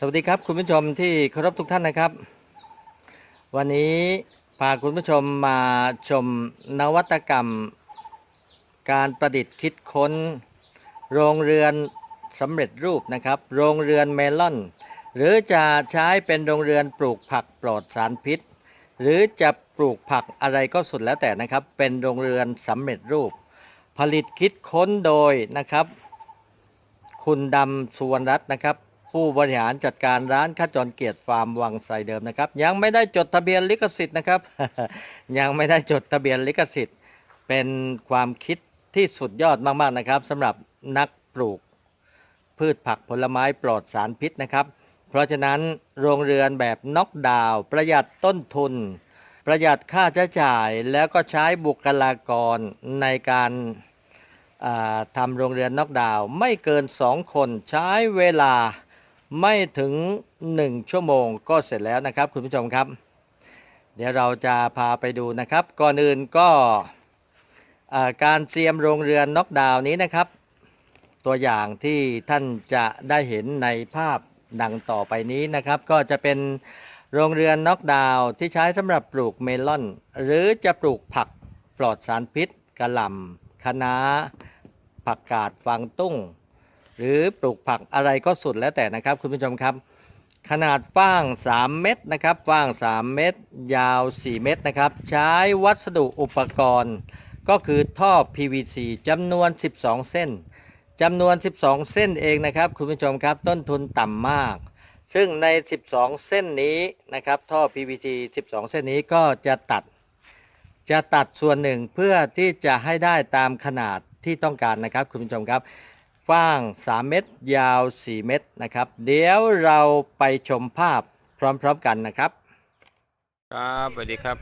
สวัสดีครับคุณผู้ชมที่เคารพทุกท่านนะครับ วันนี้พาคุณผู้ชมมาชมนวัตกรรม การประดิษฐ์คิดค้น โรงเรือนสำเร็จรูปนะครับ โรงเรือนเมลอน หรือจะใช้เป็นโรงเรือนปลูกผักปลอดสารพิษ หรือจะปลูกผักอะไรก็สุดแล้วแต่นะครับ เป็นโรงเรือนสำเร็จรูป ผลิตคิดค้นโดยนะครับ คุณดำสุวรรณรัตน์นะครับ ผู้บริหารจัดการร้านขจรเกียรติฟาร์มวังไสเดิมนะครับ ยังไม่ได้จดทะเบียนลิขสิทธิ์นะครับ ยังไม่ได้จดทะเบียนลิขสิทธิ์ เป็นความคิดที่สุดยอดมากๆนะครับสำหรับนักปลูก พืชผักผลไม้ปลอดสารพิษนะครับ เพราะฉะนั้นโรงเรือนแบบน็อกดาวน์ประหยัดต้นทุน ประหยัดค่าใช้จ่ายแล้วก็ใช้บุคลากรในการาทำโรงเรือนน็อกดาวน์ไม่เกิน 2 คนใช้เวลา ไม่ถึง 1 ชั่วโมงก็เสร็จแล้วนะครับ คุณผู้ชมครับ เดี๋ยวเราจะพาไปดูนะครับ ก่อนอื่นก็การเตรียมโรงเรือนน็อกดาวน์นี้นะครับ ตัวอย่างที่ท่านจะได้เห็นในภาพดังต่อไปนี้นะครับ ก็จะเป็นโรงเรือนน็อกดาวน์ที่ใช้สำหรับปลูกเมลอน หรือจะปลูกผักปลอดสารพิษกระหล่ำคะน้าผักกาดฟางตุ้ง หรือปลูกผักอะไรก็สุดแล้วแต่นะครับ คุณผู้ชมครับ ขนาดฟ้าง 3 เม็ดนะครับฟ้าง 3 เม็ดยาว 4 เม็ดนะครับ ใช้วัสดุอุปกรณ์ ก็คือท่อ PVC จำนวน 12 เส้นจำนวน 12 เส้นเองนะครับ คุณผู้ชมครับต้นทุนต่ำมาก ซึ่งใน 12 เส้นนี้นะครับท่อ PVC 12 เส้นนี้ก็จะตัด จะตัดส่วนหนึ่งเพื่อที่จะให้ได้ตามขนาดที่ต้องการนะครับ คุณผู้ชมครับ กว้าง 3 เมตร ยาว 4 เมตรนะครับ เดี๋ยวเราไปชมภาพพร้อมๆกันนะครับ ครับสวัสดีครับ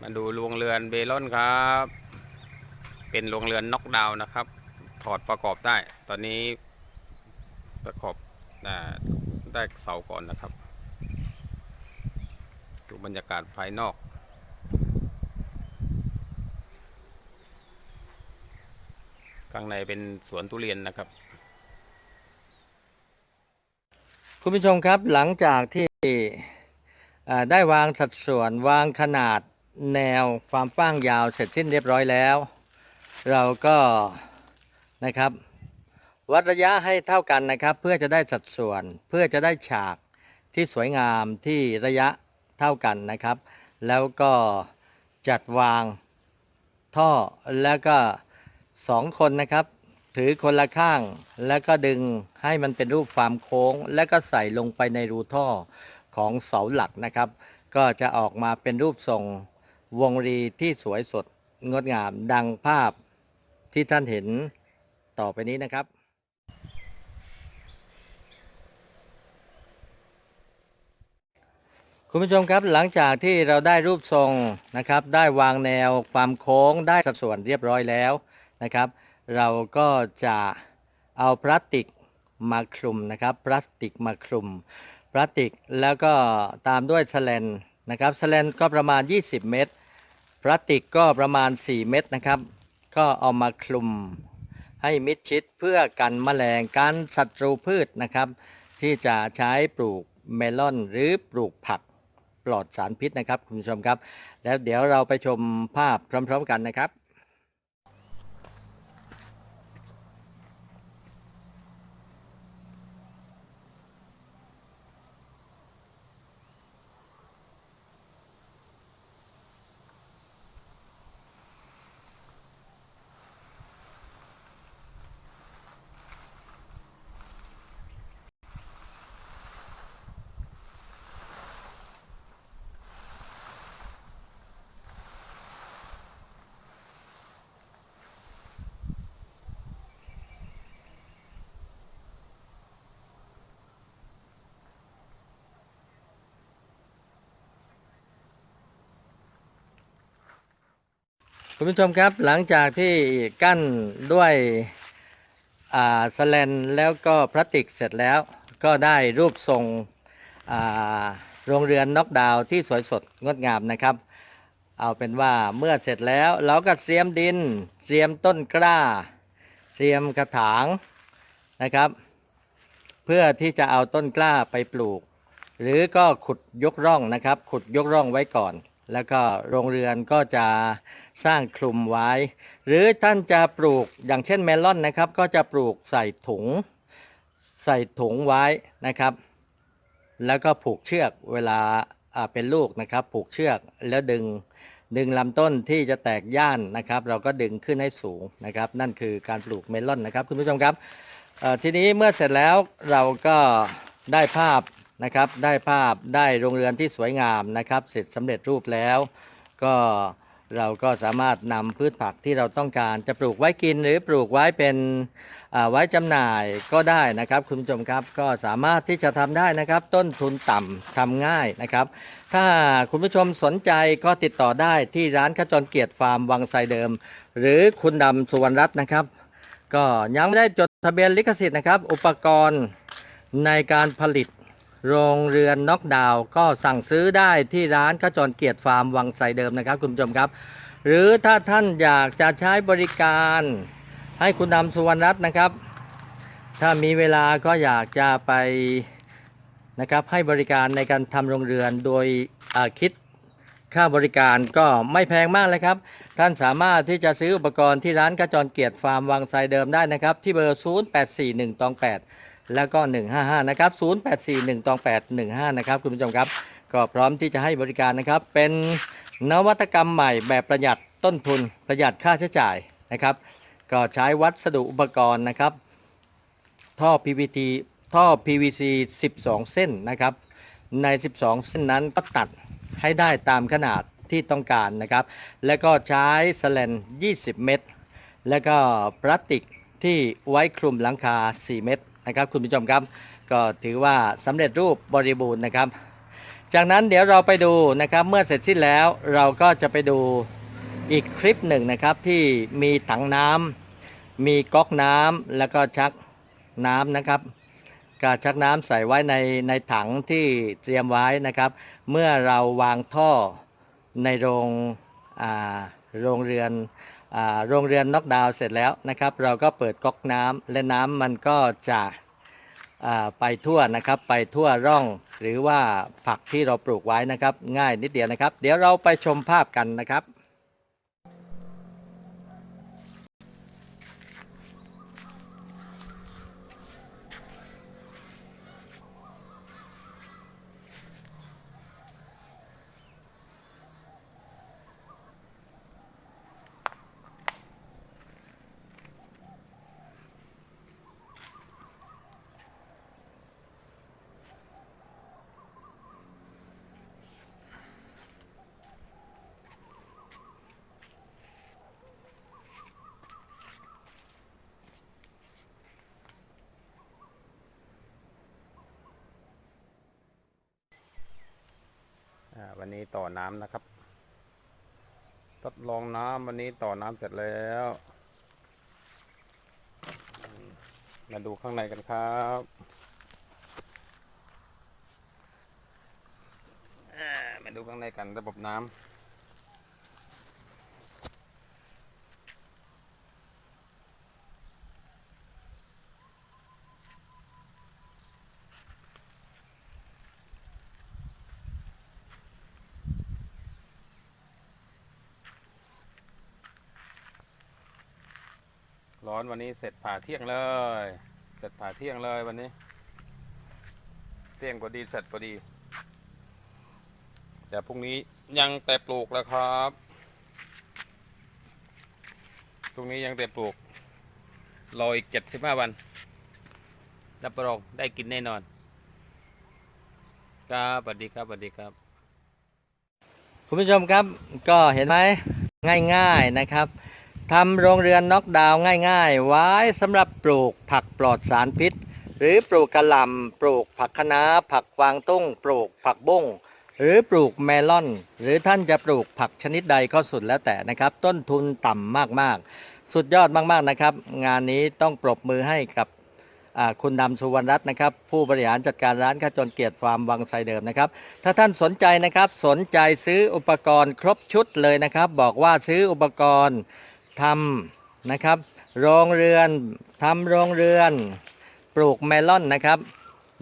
มาดูโรงเรือนเบลอนครับ เป็นโรงเรือนน็อกดาวน์นะครับ ถอดประกอบได้ ตอนนี้ประกอบได้เสาก่อนนะครับ ดูบรรยากาศภายนอก ข้างในเป็นสวนทุเรียนนะครับ คุณผู้ชมครับหลังจากที่ได้วางสัดส่วนวางขนาดแนวความกว้างยาวเสร็จสิ้นเรียบร้อยแล้ว เราก็นะครับ วัดระยะให้เท่ากันนะครับ เพื่อจะได้สัดส่วนเพื่อจะได้ฉากที่สวยงามที่ระยะเท่ากันนะครับ แล้วก็จัดวางท่อแล้วก็ สองคนนะครับ ถือคนละข้างแล้วก็ดึงให้มันเป็นรูปฟาร์มโค้ง แล้วก็ใส่ลงไปในรูท่อของเสาหลักนะครับ ก็จะออกมาเป็นรูปทรงวงรีที่สวยสดงดงามดังภาพที่ท่านเห็นต่อไปนี้นะครับคุณผู้ชมครับหลังจากที่เราได้รูปทรงนะครับ ได้วางแนวความโค้งได้สัดส่วนเรียบร้อยแล้ว นะครับ เราก็จะเอาพลาสติกมาคลุมนะครับพลาสติกมาคลุมพลาสติกแล้วก็ตามด้วยสแลนนะครับสแลนก็ประมาณ 20 เมตรพลาสติกก็ประมาณ 4 เม็ดนะครับ ก็เอามาคลุมให้มิดชิดเพื่อกันแมลงกันศัตรูพืชนะครับ ที่จะใช้ปลูกเมลอนหรือปลูกผักปลอดสารพิษนะครับคุณผู้ชมครับ แล้วเดี๋ยวเราไปชมภาพพร้อม ๆ กันนะครับ คุณผู้ชมครับหลังจากที่กั้นด้วยอ่าสแลนแล้วก็พลาสติกเสร็จแล้ว ก็ได้รูปทรงอ่าโรงเรือนน็อกดาวที่สวยสดงดงามนะครับ เอาเป็นว่าเมื่อเสร็จแล้วเราก็เสียมดินเสียมต้นกล้าเสียมกระถางนะครับ เพื่อที่จะเอาต้นกล้าไปปลูก หรือก็ขุดยกร่องนะครับ ขุดยกร่องไว้ก่อน แล้วก็โรงเรือนก็จะสร้างคลุมไว้ หรือท่านจะปลูกอย่างเช่นเมลอนนะครับ ก็จะปลูกใส่ถุง ใส่ถุงไว้นะครับ แล้วก็ผูกเชือกเวลาเป็นลูกนะครับ ผูกเชือกแล้วดึงดึงลำต้นที่จะแตกย่านนะครับ เราก็ดึงขึ้นให้สูงนะครับ นั่นคือการปลูกเมลอนนะครับ คุณผู้ชมครับทีนี้เมื่อเสร็จแล้วเราก็ได้ภาพ นะครับ ได้ภาพได้โรงเรือนที่สวยงามนะครับ เสร็จสำเร็จรูปแล้ว ก็เราก็สามารถนำพืชผักที่เราต้องการจะปลูกไว้กินหรือปลูกไว้เป็นไว้จำหน่ายก็ได้นะครับ คุณผู้ชมครับก็สามารถที่จะทำได้นะครับ ต้นทุนต่ำทำง่ายนะครับ ถ้าคุณผู้ชมสนใจก็ติดต่อได้ที่ร้านขจรเกียรติฟาร์มวังไซเดิม หรือคุณดำสุวรรณรัตน์นะครับ ก็ยังไม่ได้จดทะเบียนลิขสิทธิ์นะครับ อุปกรณ์ในการผลิต โรงเรือนน็อกดาวก็สั่งซื้อได้ที่ร้านขจรเกียรติฟาร์มวังไซเดิมนะครับคุณผู้ชมครับ หรือถ้าท่านอยากจะใช้บริการให้คุณดำสุวรรณรัตน์นะครับ ถ้ามีเวลาก็อยากจะไปนะครับให้บริการในการทำโรงเรือนโดยคิดค่าบริการก็ไม่แพงมากเลยครับ ท่านสามารถที่จะซื้ออุปกรณ์ที่ร้านขจรเกียรติฟาร์มวังไซเดิมได้นะครับ ที่เบอร์ 0841ตอง8 แล้วก็ 155 นะครับ 0841ตอง8 15 นะครับ คุณผู้ชมครับ ก็พร้อมที่จะให้บริการนะครับ เป็นนวัตกรรมใหม่แบบประหยัดต้นทุน ประหยัดค่าใช้จ่ายนะครับ ก็ใช้วัสดุอุปกรณ์นะครับ ท่อ PVT ท่อ PVC 12 เส้นนะครับ ใน 12 เส้นนั้นก็ตัดให้ได้ตามขนาดที่ต้องการนะครับ แล้วก็ใช้สแลน 20 เมตร แล้วก็พลาสติกที่ไว้คลุมหลังคา 4 เมตร นะครับคุณผู้ชมครับ ก็ถือว่าสำเร็จรูปบริบูรณ์นะครับ จากนั้นเดี๋ยวเราไปดูนะครับเมื่อเสร็จสิ้นแล้วเราก็จะไปดูอีกคลิปหนึ่งนะครับที่มีถังน้ำมีก๊อกน้ำแล้วก็ชักน้ำนะครับกาชักน้ำใส่ไว้ในในถังที่เตรียมไว้นะครับ เมื่อเราวางท่อในโรงโรงเรือน โรงเรือนน็อกดาวน์เสร็จแล้วนะครับ เราก็เปิดก๊อกน้ำและน้ำมันก็จะไปทั่วนะครับไปทั่วร่องหรือว่าผักที่เราปลูกไว้นะครับ ง่ายนิดเดียวนะครับ เดี๋ยวเราไปชมภาพกันนะครับ ต่อน้ำนะครับ ทดลองน้ำวันนี้ต่อน้ำเสร็จแล้ว มาดูข้างในกันครับมาดูข้างในกันระบบน้ำ ร้อนวันนี้เสร็จผ่าเที่ยงเลย เสร็จผ่าเที่ยงเลยวันนี้ เที่ยงพอดีเสร็จพอดี แต่พรุ่งนี้ยังแต่ปลูกแล้วครับพรุ่งนี้ยังแต่ปลูก รออีกเจ็ดสิบห้าวัน รับรองได้กินแน่นอน ครับสวัสดีครับสวัสดีครับ คุณผู้ชมครับก็เห็นไหมง่ายๆนะครับ ทำโรงเรือนน็อกดาวน์ง่าย ๆ ไว้สำหรับปลูกผักปลอดสารพิษ หรือปลูกกระหล่ำปลูกผักคะน้าผักกวางตุ้ง ปลูกผักบุ้งหรือปลูกเมลอน หรือท่านจะปลูกผักชนิดใดก็สุดแล้วแต่นะครับ ต้นทุนต่ำมากๆ สุดยอดมากๆนะครับ งานนี้ต้องปรบมือให้กับคุณดำสุวรรณรัตน์นะครับ ผู้บริหารจัดการร้านข้าจรเกียรติฟาร์มวังไซเดิมนะครับ ถ้าท่านสนใจนะครับ สนใจซื้ออุปกรณ์ครบชุดเลยนะครับ บอกว่าซื้ออุปกรณ์ ทำนะครับ โรงเรือนทำโรงเรือน ปลูกเมลอนนะครับ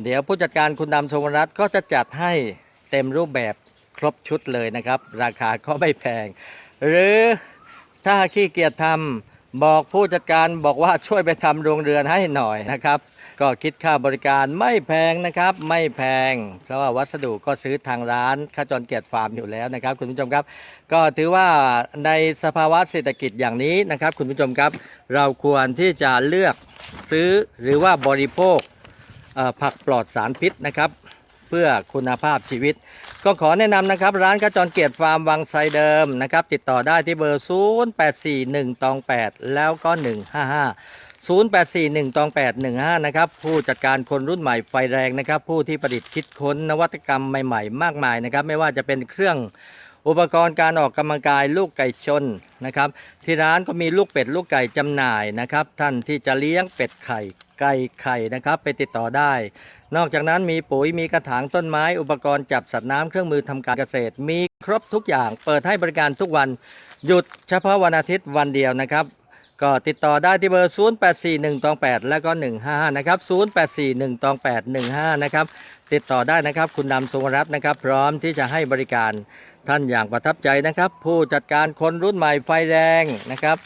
เดี๋ยวผู้จัดการคุณดำชมรัตน์ก็จะจัดให้เต็มรูปแบบครบชุดเลยนะครับ ราคาก็ไม่แพง หรือถ้าขี้เกียจทำบอกผู้จัดการบอกว่าช่วยไปทำโรงเรือนให้หน่อยนะครับ ก็คิดค่าบริการไม่แพงนะครับ ไม่แพง เพราะว่าวัสดุก็ซื้อทางร้านข้าจรเกียรติฟาร์มอยู่แล้วนะครับ คุณผู้ชมครับ ก็ถือว่าในสภาวะเศรษฐกิจอย่างนี้นะครับ คุณผู้ชมครับ เราควรที่จะเลือกซื้อหรือว่าบริโภคผักปลอดสารพิษนะครับ เพื่อคุณภาพชีวิต ก็ขอแนะนำนะครับ ร้านกระจรเกียรติฟาร์มวังไซเดิมนะครับ ติดต่อได้ที่เบอร์ 0 8 4 1ตอง8 แล้วก็ 155 0 8 4 1ตอง8 15 นะครับ ผู้จัดการคนรุ่นใหม่ไฟแรงนะครับ ผู้ที่ประดิษฐ์คิดค้นนวัตกรรมใหม่ๆ มากมายนะครับ ไม่ว่าจะเป็นเครื่องอุปกรณ์การออกกำลังกายลูกไก่ชนนะครับ ที่ร้านก็มีลูกเป็ดลูกไก่จำหน่ายนะครับ ท่านที่จะเลี้ยงเป็ดไข่ไก่ไข่นะครับ ไปติดต่อได้ นอกจากนั้นมีปุ๋ยมีกระถางต้นไม้ อุปกรณ์จับสัตว์น้ำเครื่องมือทำการเกษตร มีครบทุกอย่าง เปิดให้บริการทุกวันหยุดเฉพาะวันอาทิตย์วันเดียวนะครับ ก็ติดต่อได้ที่เบอร์ 0841ตอง8แล้วก็ 155 นะครับ 0841ตอง8 15 นะครับ ติดต่อได้นะครับ คุณนำทรงรัตน์นะครับ พร้อมที่จะให้บริการท่านอย่างประทับใจนะครับ ผู้จัดการคนรุ่นใหม่ไฟแรงนะครับ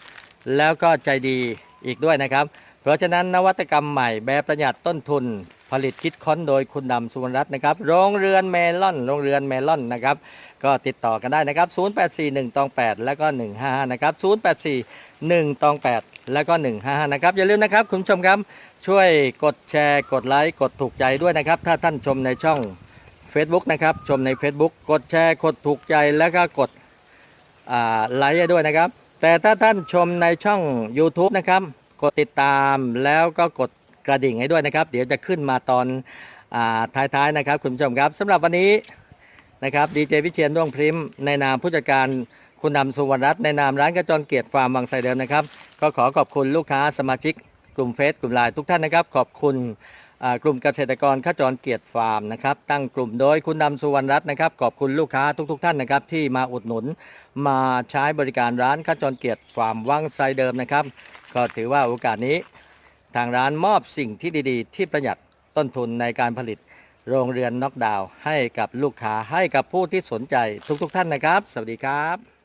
แล้วก็ใจดีอีกด้วยนะครับ เพราะฉะนั้นนวัตกรรมใหม่แบบประหยัดต้นทุน ผลิตคิดค้นโดยคุณดำสุวรรณรัตน์นะครับ โรงเรือนเมลอน โรงเรือนเมลอนนะครับ ก็ติดต่อกันได้นะครับ 0841ตอง8แล้วก็ 155 นะครับ 1ตอง 8 แล้วก็ 155 นะครับ อย่าลืมนะครับ คุณผู้ชมครับ ช่วยกดแชร์กดไลค์กดถูกใจด้วยนะครับ ถ้าท่านชมในช่อง Facebook นะครับ ชมใน Facebook กดแชร์กดถูกใจแล้วก็กดไลค์ด้วยนะครับ แต่ถ้าท่านชมในช่อง YouTube นะครับ กดติดตามแล้วก็กดกระดิ่งให้ด้วยนะครับ เดี๋ยวจะขึ้นมาตอนอท้ายๆนะครับ คุณผู้ชมครับสำหรับวันนี้นะครับดีเจวิเชียนด้วงพริมในนามผู้จัดการ คุณนำสุวรรณรัตน์ในนามร้านกระจรเกียรติฟาร์มวังไซเดิมนะครับ ก็ขอขอบคุณลูกค้าสมาชิก กลุ่มเฟซกลุ่มไลน์ทุกท่านนะครับ ขอบคุณกลุ่มเกษตรกรข้าจรเกียรติฟาร์มนะครับตั้งกลุ่มโดยคุณนำสุวรรณรัตน์นะครับขอบคุณลูกค้าทุกๆท่านนะครับที่มาอุดหนุนมาใช้บริการร้านข้าจรเกียรติฟาร์มวังไซเดิมนะครับ ก็ถือว่าโอกาสนี้ ทางร้านมอบสิ่งที่ดีๆ ที่ประหยัดต้นทุนในการผลิต โรงเรือนน็อกดาวน์ให้กับลูกค้าให้กับผู้ที่สนใจทุกๆท่านนะครับ สวัสดีครับ